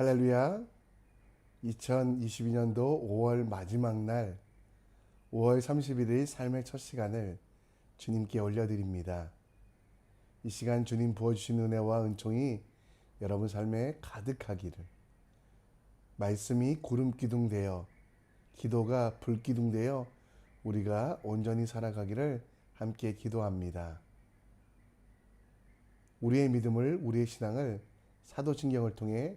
할렐루야. 2022년도 5월 마지막 날 5월 31일 삶의 첫 시간을 주님께 올려드립니다. 이 시간 주님 부어주신 은혜와 은총이 여러분 삶에 가득하기를 말씀이 구름 기둥 되어 기도가 불 기둥 되어 우리가 온전히 살아가기를 함께 기도합니다. 우리의 믿음을 우리의 신앙을 사도신경을 통해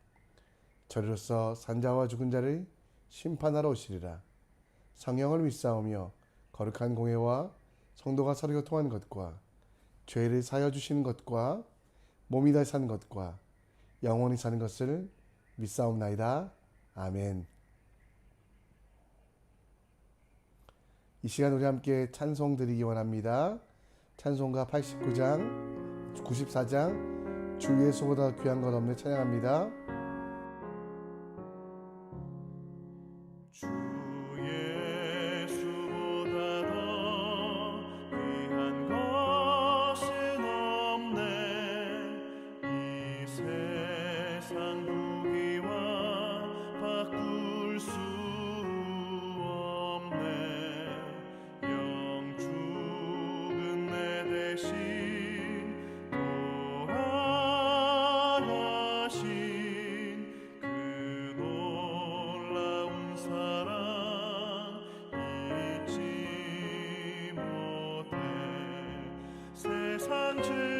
저리로서 산자와 죽은 자를 심판하러 오시리라. 성령을 믿사오며 거룩한 공예와 성도가 서로 교통하는 것과 죄를 사여 주시는 것과 몸이 다시 사는 것과 영원히 사는 것을 믿사옵나이다. 아멘. 이 시간 우리 함께 찬송 드리기 원합니다. 찬송가 89장, 94장, 주 예수보다 귀한 것 없네 찬양합니다. 세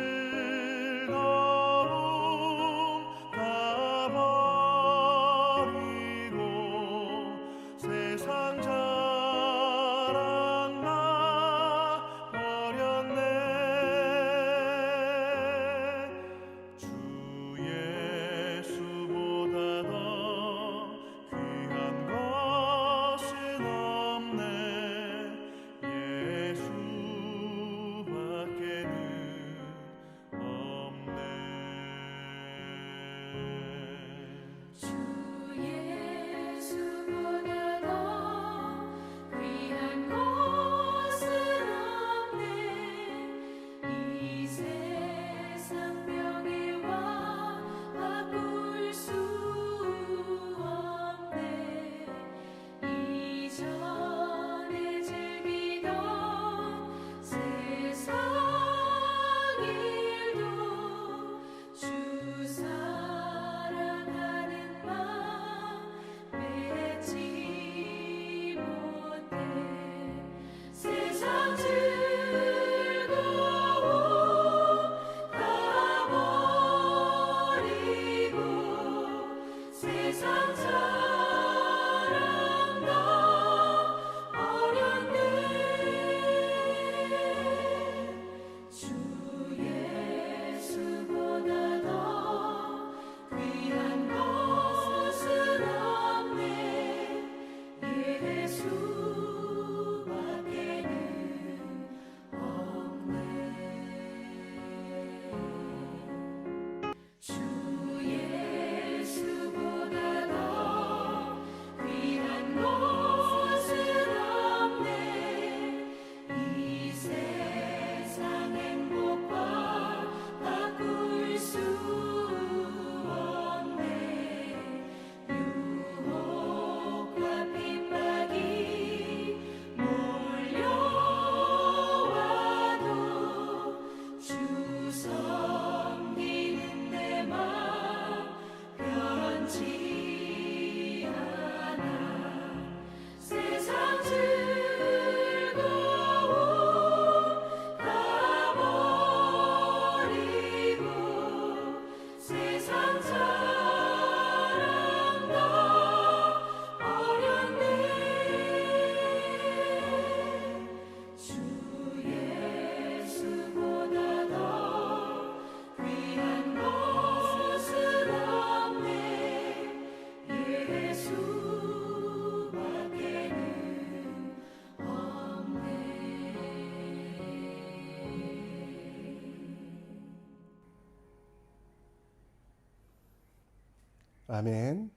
아멘.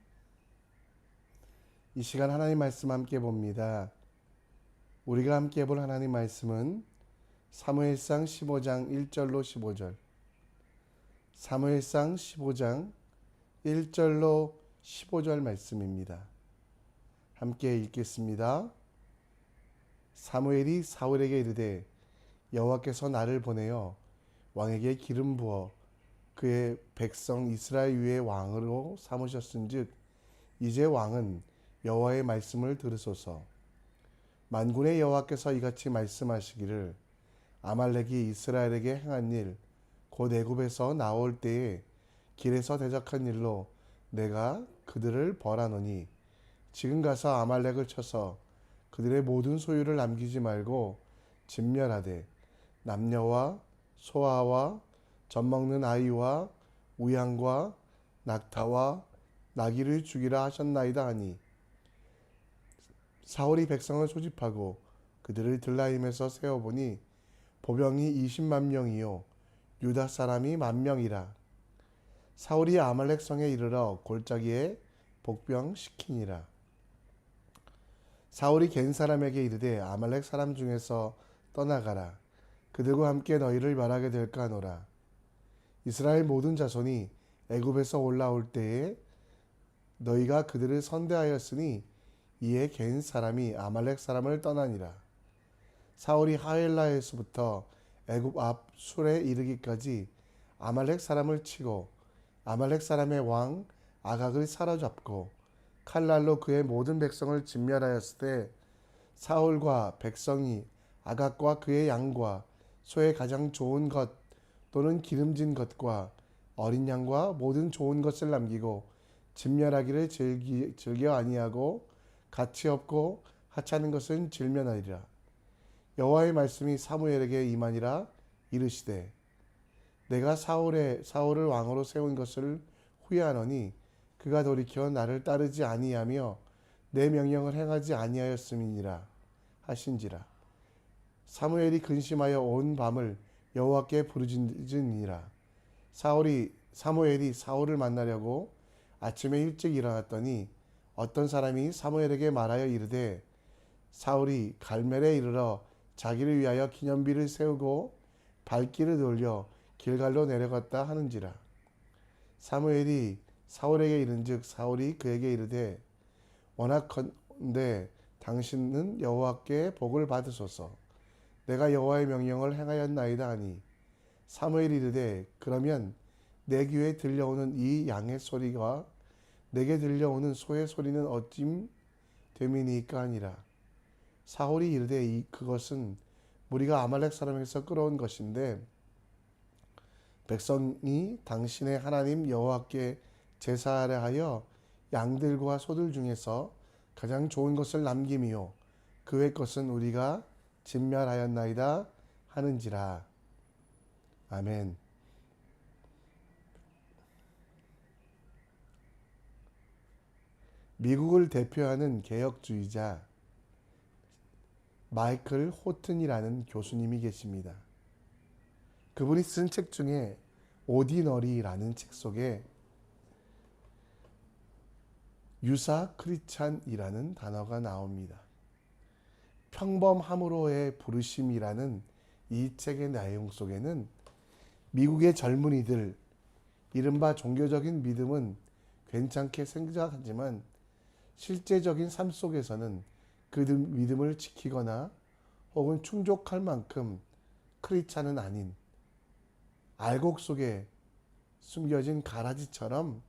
이 시간 하나님 말씀 함께 봅니다. 우리가 함께 볼 하나님 말씀은 사무엘상 15장 1절로 15절. 사무엘상 15장 1절로 15절 말씀입니다. 함께 읽겠습니다. 사무엘이 사울에게 이르되 여호와께서 나를 보내어 왕에게 기름 부어 그의 백성 이스라엘 위에 왕으로 삼으셨은즉 이제 왕은 여호와의 말씀을 들으소서. 만군의 여호와께서 이같이 말씀하시기를 아말렉이 이스라엘에게 행한 일 곧 애굽에서 나올 때에 길에서 대적한 일로 내가 그들을 벌하노니 지금 가서 아말렉을 쳐서 그들의 모든 소유를 남기지 말고 진멸하되 남녀와 소아와 젖 먹는 아이와 우양과 낙타와 나귀를 죽이라 하셨나이다 하니 사울이 백성을 소집하고 그들을 들라임에서 세어보니 보병이 20만 명이요 유다 사람이 만 명이라. 사울이 아말렉 성에 이르러 골짜기에 복병 시키니라. 사울이 겐 사람에게 이르되 아말렉 사람 중에서 떠나가라. 그들과 함께 너희를 말하게 될까 하노라 이스라엘 모든 자손이 애굽에서 올라올 때에 너희가 그들을 선대하였으니 이에 겐 사람이 아말렉 사람을 떠나니라. 사울이 하엘라에서부터 애굽 앞 술에 이르기까지 아말렉 사람을 치고 아말렉 사람의 왕 아각을 사로잡고 칼날로 그의 모든 백성을 진멸하였을 때 사울과 백성이 아각과 그의 양과 소의 가장 좋은 것 또는 기름진 것과 어린 양과 모든 좋은 것을 남기고 진멸하기를 즐기, 즐겨 아니하고 가치 없고 하찮은 것은 질면하리라. 여호와의 말씀이 사무엘에게 임하니라 이르시되 내가 사울의 사울을 왕으로 세운 것을 후회하노니 그가 돌이켜 나를 따르지 아니하며 내 명령을 행하지 아니하였음이니라 하신지라. 사무엘이 근심하여 온 밤을 여호와께 부르짖으니라. 사울이 사무엘이 사울을 만나려고 아침에 일찍 일어났더니 어떤 사람이 사무엘에게 말하여 이르되 사울이 갈멜에 이르러 자기를 위하여 기념비를 세우고 발길을 돌려 길갈로 내려갔다 하는지라. 사무엘이 사울에게 이른즉 사울이 그에게 이르되 원하건대 당신은 여호와께 복을 받으소서 내가 여호와의 명령을 행하였나이다 하니 사무엘이 이르되 그러면 내 귀에 들려오는 이 양의 소리가 내게 들려오는 소의 소리는 어찜 됨이니까 하니라. 사울이 이르되 이 그것은 우리가 아말렉 사람에게서 끌어온 것인데 백성이 당신의 하나님 여호와께 제사하려 하여 양들과 소들 중에서 가장 좋은 것을 남김이요. 그외 것은 우리가 진멸하였나이다 하는지라 아멘. 미국을 대표하는 개혁주의자 마이클 호튼이라는 교수님이 계십니다. 그분이 쓴 책 중에 오디너리라는 책 속에 유사 크리찬이라는 단어가 나옵니다. 평범함으로의 부르심이라는 이 책의 내용 속에는 미국의 젊은이들 이른바 종교적인 믿음은 괜찮게 생각하지만 실제적인 삶 속에서는 그 믿음을 지키거나 혹은 충족할 만큼 크리찬은 아닌 알곡 속에 숨겨진 가라지처럼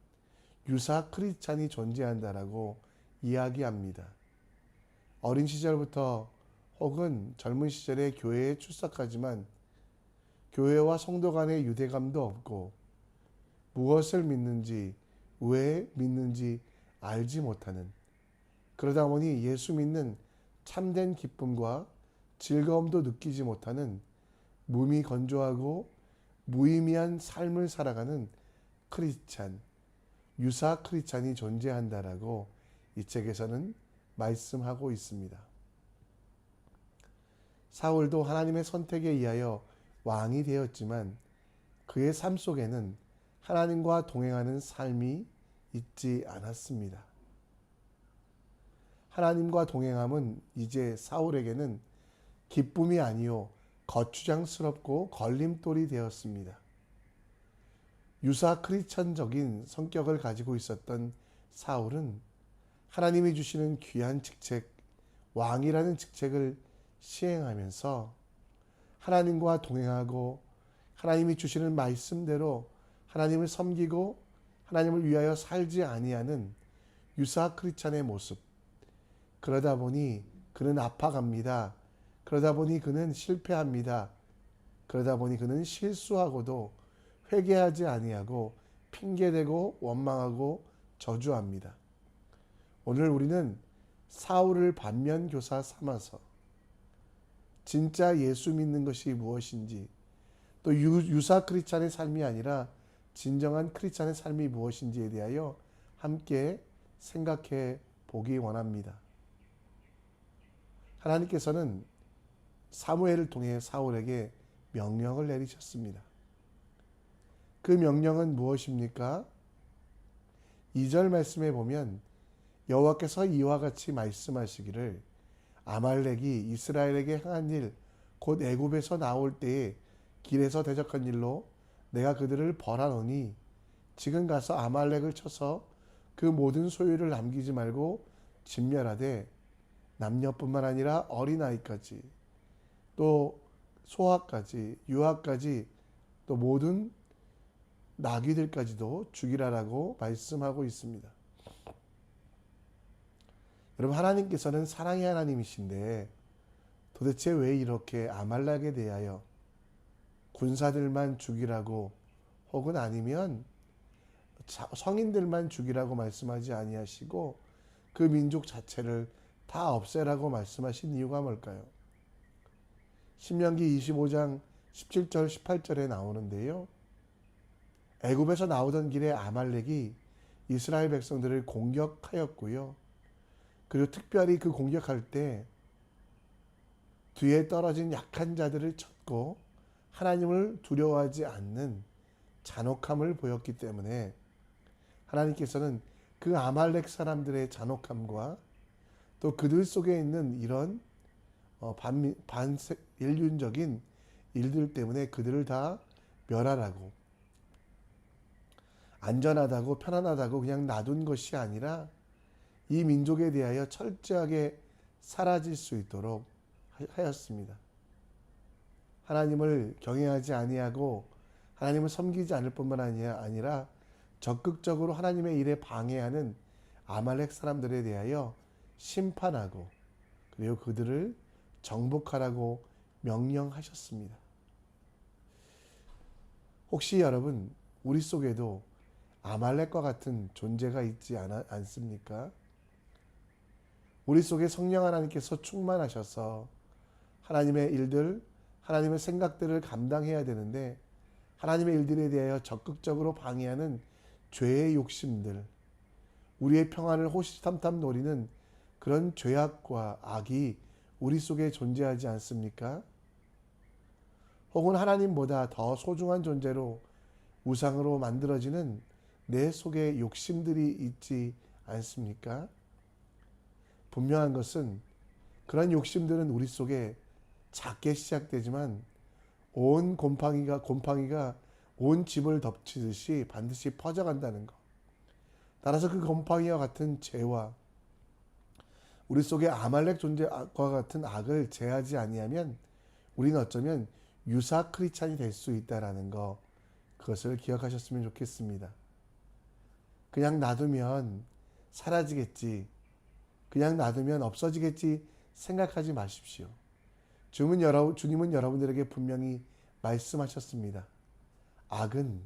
유사 크리찬이 존재한다라고 이야기합니다. 어린 시절부터 혹은 젊은 시절에 교회에 출석하지만 교회와 성도 간의 유대감도 없고 무엇을 믿는지 왜 믿는지 알지 못하는 그러다 보니 예수 믿는 참된 기쁨과 즐거움도 느끼지 못하는 몸이 건조하고 무의미한 삶을 살아가는 크리스찬, 유사 크리스찬이 존재한다라고 이 책에서는 말씀하고 있습니다. 사울도 하나님의 선택에 의하여 왕이 되었지만 그의 삶 속에는 하나님과 동행하는 삶이 잊지 않았습니다. 하나님과 동행함은 이제 사울에게는 기쁨이 아니요 거추장스럽고 걸림돌이 되었습니다. 유사 크리스천적인 성격을 가지고 있었던 사울은 하나님이 주시는 귀한 직책, 왕이라는 직책을 시행하면서 하나님과 동행하고 하나님이 주시는 말씀대로 하나님을 섬기고 하나님을 위하여 살지 아니하는 유사 크리스찬의 모습. 그러다 보니 그는 아파갑니다. 그러다 보니 그는 실패합니다. 그러다 보니 그는 실수하고도 회개하지 아니하고 핑계대고 원망하고 저주합니다. 오늘 우리는 사울을 반면 교사 삼아서 진짜 예수 믿는 것이 무엇인지 또 유, 유사 크리스찬의 삶이 아니라 진정한 크리스찬의 삶이 무엇인지에 대하여 함께 생각해 보기 원합니다. 하나님께서는 사무엘을 통해 사울에게 명령을 내리셨습니다. 그 명령은 무엇입니까? 2절 말씀에 보면 여호와께서 이와 같이 말씀하시기를 아말렉이 이스라엘에게 행한 일 곧 애굽에서 나올 때에 길에서 대적한 일로 내가 그들을 벌하노니 지금 가서 아말렉을 쳐서 그 모든 소유를 남기지 말고 진멸하되 남녀뿐만 아니라 어린아이까지 또 소아까지 유아까지 또 모든 나귀들까지도 죽이라라고 말씀하고 있습니다. 여러분 하나님께서는 사랑의 하나님이신데 도대체 왜 이렇게 아말렉에 대하여 군사들만 죽이라고 혹은 아니면 성인들만 죽이라고 말씀하지 아니하시고 그 민족 자체를 다 없애라고 말씀하신 이유가 뭘까요? 신명기 25장 17절 18절에 나오는데요. 애굽에서 나오던 길에 아말렉이 이스라엘 백성들을 공격하였고요. 그리고 특별히 그 공격할 때 뒤에 떨어진 약한 자들을 쳤고 하나님을 두려워하지 않는 잔혹함을 보였기 때문에 하나님께서는 그 아말렉 사람들의 잔혹함과 또 그들 속에 있는 이런 어, 반, 반인륜적인 일들 때문에 그들을 다 멸하라고. 안전하다고 편안하다고 그냥 놔둔 것이 아니라 이 민족에 대하여 철저하게 사라질 수 있도록 하였습니다. 하나님을 경외하지 아니하고 하나님을 섬기지 않을 뿐만 아니라 적극적으로 하나님의 일에 방해하는 아말렉 사람들에 대하여 심판하고 그리고 그들을 정복하라고 명령하셨습니다. 혹시 여러분 우리 속에도 아말렉과 같은 존재가 있지 않, 않습니까? 우리 속에 성령 하나님께서 충만하셔서 하나님의 일들, 하나님의 생각들을 감당해야 되는데 하나님의 일들에 대하여 적극적으로 방해하는 죄의 욕심들, 우리의 평안을 호시탐탐 노리는 그런 죄악과 악이 우리 속에 존재하지 않습니까? 혹은 하나님보다 더 소중한 존재로 우상으로 만들어지는 내 속에 욕심들이 있지 않습니까? 분명한 것은 그런 욕심들은 우리 속에 작게 시작되지만 온 곰팡이가 곰팡이가 온 집을 덮치듯이 반드시 퍼져간다는 것. 따라서 그 곰팡이와 같은 죄와 우리 속에 아말렉 존재과 같은 악을 제하지 아니하면 우리는 어쩌면 유사 크리찬이 될 수 있다라는 거 그것을 기억하셨으면 좋겠습니다. 그냥 놔두면 사라지겠지. 그냥 놔두면 없어지겠지 생각하지 마십시오. 주님은, 여러분, 주님은 여러분들에게 분명히 말씀하셨습니다. 악은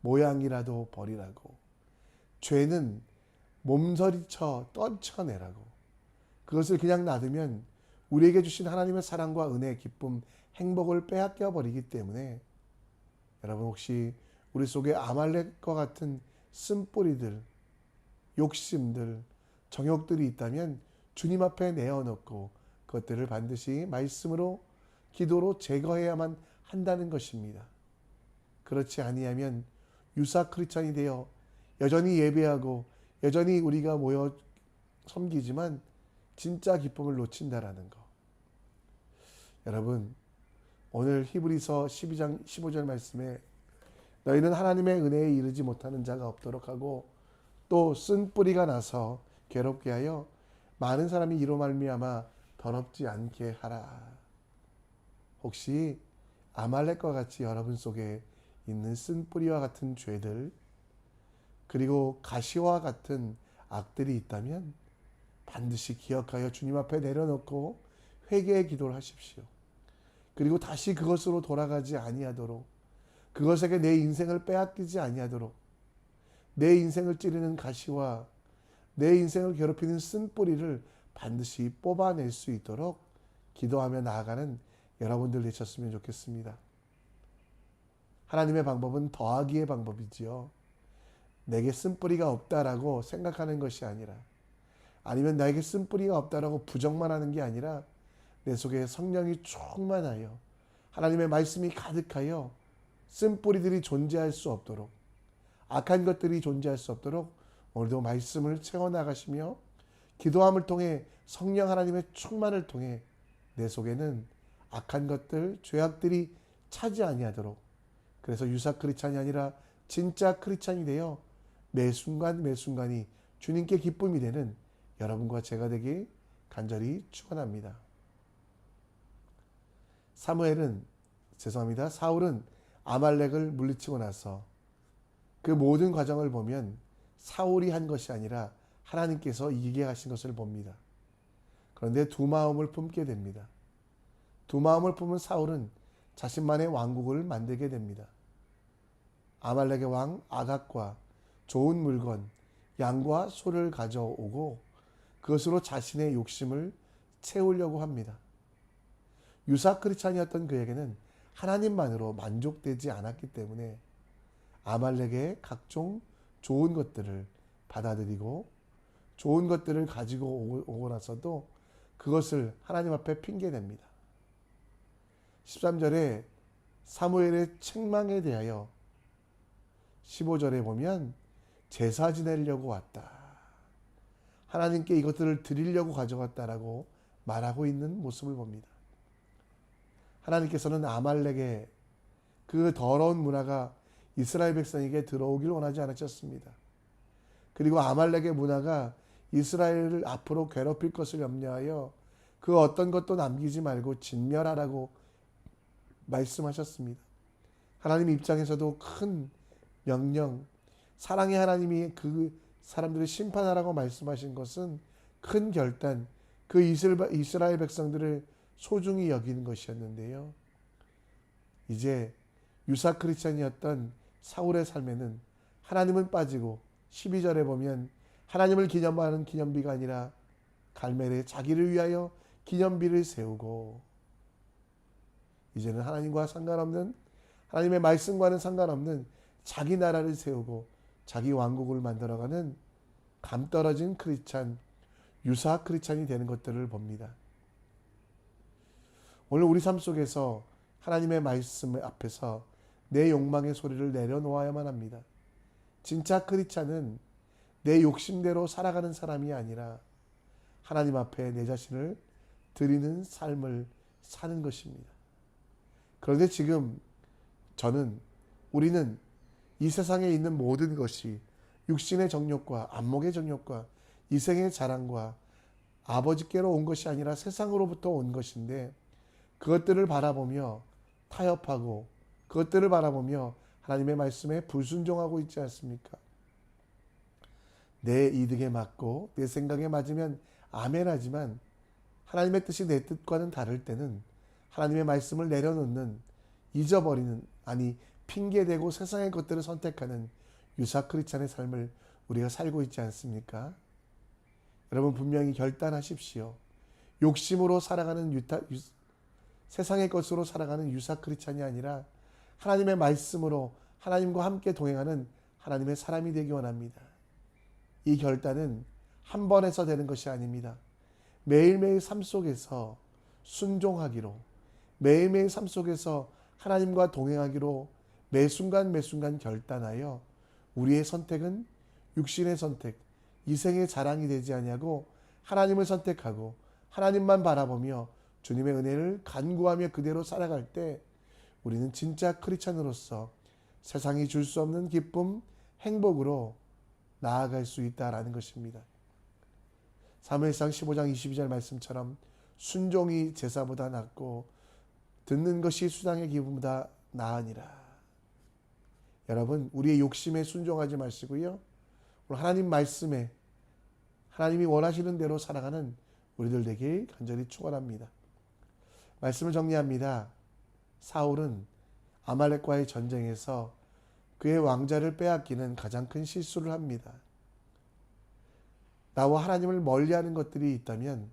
모양이라도 버리라고. 죄는 몸서리쳐 떨쳐내라고. 그것을 그냥 놔두면 우리에게 주신 하나님의 사랑과 은혜, 기쁨, 행복을 빼앗겨 버리기 때문에 여러분 혹시 우리 속에 아말렉과 같은 쓴뿌리들, 욕심들, 정욕들이 있다면 주님 앞에 내어놓고 그것들을 반드시 말씀으로 기도로 제거해야만 한다는 것입니다. 그렇지 아니하면 유사 크리스찬이 되어 여전히 예배하고 여전히 우리가 모여 섬기지만 진짜 기쁨을 놓친다라는 거. 여러분, 오늘 히브리서 12장 15절 말씀에 너희는 하나님의 은혜에 이르지 못하는 자가 없도록 하고 또 쓴 뿌리가 나서 괴롭게 하여 많은 사람이 이로 말미암아 더럽지 않게 하라. 혹시 아말렉과 같이 여러분 속에 있는 쓴 뿌리와 같은 죄들 그리고 가시와 같은 악들이 있다면 반드시 기억하여 주님 앞에 내려놓고 회개의 기도를 하십시오. 그리고 다시 그것으로 돌아가지 아니하도록 그것에게 내 인생을 빼앗기지 아니하도록 내 인생을 찌르는 가시와 내 인생을 괴롭히는 쓴뿌리를 반드시 뽑아낼 수 있도록 기도하며 나아가는 여러분들 되셨으면 좋겠습니다. 하나님의 방법은 더하기의 방법이지요. 내게 쓴뿌리가 없다라고 생각하는 것이 아니라 아니면 나에게 쓴뿌리가 없다라고 부정만 하는 게 아니라 내 속에 성령이 충만하여 하나님의 말씀이 가득하여 쓴뿌리들이 존재할 수 없도록 악한 것들이 존재할 수 없도록 오늘도 말씀을 채워나가시며 기도함을 통해 성령 하나님의 충만을 통해 내 속에는 악한 것들, 죄악들이 차지 아니하도록 그래서 유사 크리스찬이 아니라 진짜 크리스찬이 되어 매 순간 매 순간이 주님께 기쁨이 되는 여러분과 제가 되길 간절히 축원합니다. 사무엘은 죄송합니다. 사울은 아말렉을 물리치고 나서 그 모든 과정을 보면 사울이 한 것이 아니라 하나님께서 이기게 하신 것을 봅니다. 그런데 두 마음을 품게 됩니다. 두 마음을 품은 사울은 자신만의 왕국을 만들게 됩니다. 아말렉의 왕 아각과 좋은 물건, 양과 소를 가져오고 그것으로 자신의 욕심을 채우려고 합니다. 유사 크리스찬이었던 그에게는 하나님만으로 만족되지 않았기 때문에 아말렉의 각종 좋은 것들을 받아들이고 좋은 것들을 가지고 오고 나서도 그것을 하나님 앞에 핑계댑니다. 13절에 사무엘의 책망에 대하여 15절에 보면 제사 지내려고 왔다. 하나님께 이것들을 드리려고 가져갔다라고 말하고 있는 모습을 봅니다. 하나님께서는 아말렉의 그 더러운 문화가 이스라엘 백성에게 들어오길 원하지 않으셨습니다. 그리고 아말렉의 문화가 이스라엘을 앞으로 괴롭힐 것을 염려하여 그 어떤 것도 남기지 말고 진멸하라고 말씀하셨습니다. 하나님 입장에서도 큰 명령, 사랑의 하나님이 그 사람들을 심판하라고 말씀하신 것은 큰 결단, 그 이스라엘 백성들을 소중히 여기는 것이었는데요. 이제 유사 크리스찬이었던 사울의 삶에는 하나님은 빠지고 12절에 보면 하나님을 기념하는 기념비가 아니라 갈멜에 자기를 위하여 기념비를 세우고 이제는 하나님과 상관없는 하나님의 말씀과는 상관없는 자기 나라를 세우고 자기 왕국을 만들어가는 감 떨어진 크리스찬 유사 크리스찬이 되는 것들을 봅니다. 오늘 우리 삶 속에서 하나님의 말씀 앞에서 내 욕망의 소리를 내려놓아야만 합니다. 진짜 크리스찬은 내 욕심대로 살아가는 사람이 아니라 하나님 앞에 내 자신을 드리는 삶을 사는 것입니다. 그런데 지금 저는 우리는 이 세상에 있는 모든 것이 육신의 정욕과 안목의 정욕과 이생의 자랑과 아버지께로 온 것이 아니라 세상으로부터 온 것인데 그것들을 바라보며 타협하고 그것들을 바라보며 하나님의 말씀에 불순종하고 있지 않습니까? 내 이득에 맞고 내 생각에 맞으면 아멘 하지만 하나님의 뜻이 내 뜻과는 다를 때는 하나님의 말씀을 내려놓는 잊어버리는 아니 핑계대고 세상의 것들을 선택하는 유사 크리스찬의 삶을 우리가 살고 있지 않습니까? 여러분 분명히 결단하십시오. 욕심으로 살아가는 유타, 유, 세상의 것으로 살아가는 유사 크리스찬이 아니라 하나님의 말씀으로 하나님과 함께 동행하는 하나님의 사람이 되기 원합니다. 이 결단은 한 번에서 되는 것이 아닙니다. 매일매일 삶 속에서 순종하기로 매일매일 삶 속에서 하나님과 동행하기로 매 순간 매 순간 결단하여 우리의 선택은 육신의 선택, 이생의 자랑이 되지 아니하고 하나님을 선택하고 하나님만 바라보며 주님의 은혜를 간구하며 그대로 살아갈 때 우리는 진짜 크리스찬으로서 세상이 줄 수 없는 기쁨, 행복으로 나아갈 수 있다라는 것입니다. 사무엘상 15장 22절 말씀처럼 순종이 제사보다 낫고 듣는 것이 수당의 기쁨보다 나으니라. 여러분, 우리의 욕심에 순종하지 마시고요. 오늘 하나님 말씀에 하나님이 원하시는 대로 살아가는 우리들 되길 간절히 축원합니다. 말씀을 정리합니다. 사울은 아말렉과의 전쟁에서 그의 왕자를 빼앗기는 가장 큰 실수를 합니다. 나와 하나님을 멀리하는 것들이 있다면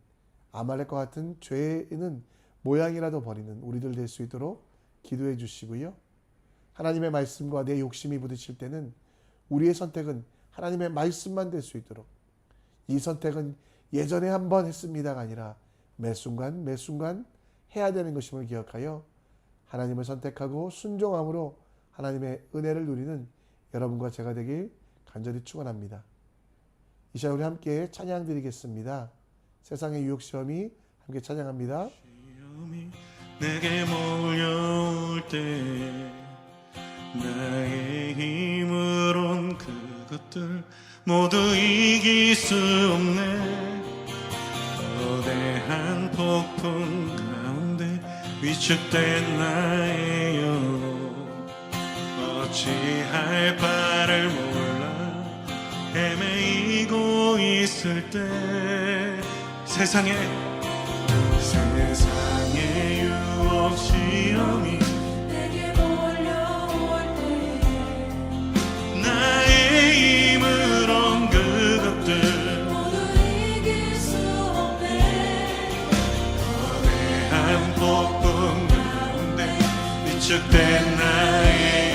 아말렉과 같은 죄는 모양이라도 버리는 우리들 될 수 있도록 기도해 주시고요. 하나님의 말씀과 내 욕심이 부딪힐 때는 우리의 선택은 하나님의 말씀만 될 수 있도록 이 선택은 예전에 한 번 했습니다가 아니라 매 순간 매 순간 해야 되는 것임을 기억하여 하나님을 선택하고 순종함으로 하나님의 은혜를 누리는 여러분과 제가 되길 간절히 축원합니다. 이 시간 우리 함께 찬양 드리겠습니다. 세상의 유혹 시험이 함께 찬양합니다. 내게 몰려올 때 나의 힘으론 그것들 모두 이길 수 없네 거대한 폭풍 위축된 영혼 어찌할 바를 몰라. 헤매이고 있을 때 세상에 세상의 유혹 시험이 위축된 나의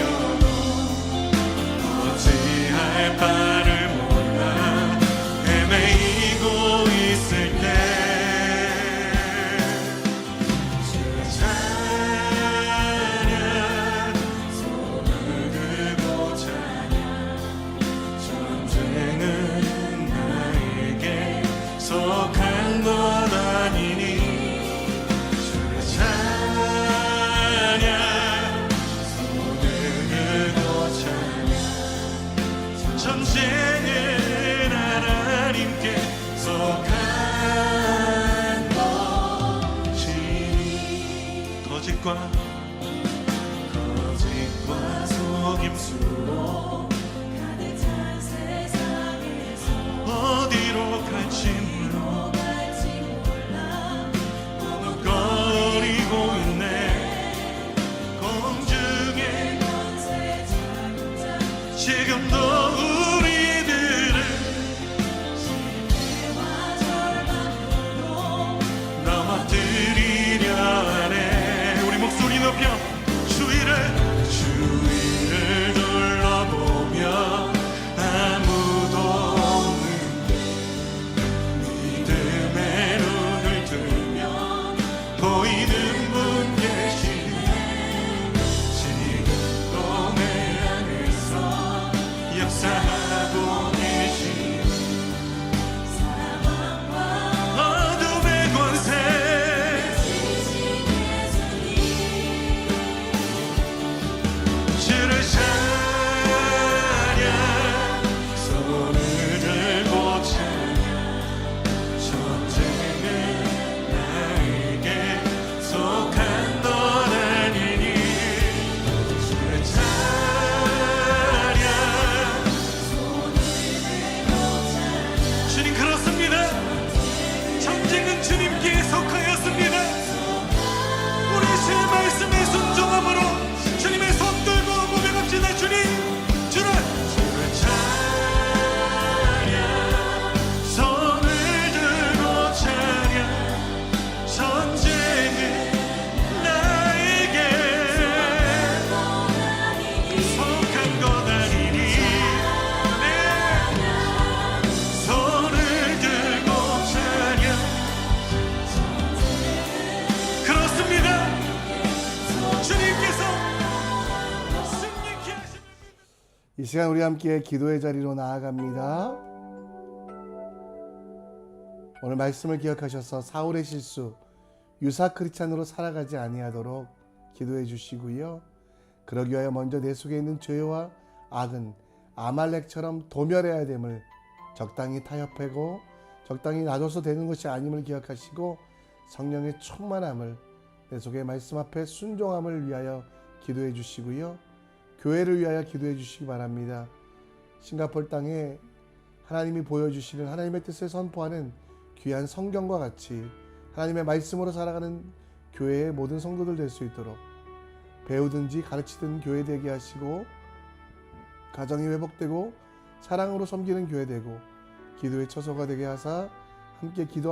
높여 시간 우리 함께 기도의 자리로 나아갑니다. 오늘 말씀을 기억하셔서 사울의 실수 유사 크리스찬으로 살아가지 아니하도록 기도해 주시고요. 그러기 위하여 먼저 내 속에 있는 죄와 악은 아말렉처럼 도멸해야 됨을 적당히 타협하고 적당히 놔둬서 되는 것이 아님을 기억하시고 성령의 충만함을 내 속의 말씀 앞에 순종함을 위하여 기도해 주시고요. 교회를 위하여 기도해 주시기 바랍니다. 싱가폴 땅에 하나님이 보여주시는 하나님의 뜻을 선포하는 귀한 성경과 같이 하나님의 말씀으로 살아가는 교회의 모든 성도들 될 수 있도록 배우든지 가르치든 교회 되게 하시고 가정이 회복되고 사랑으로 섬기는 교회 되고 기도의 처소가 되게 하사 함께 기도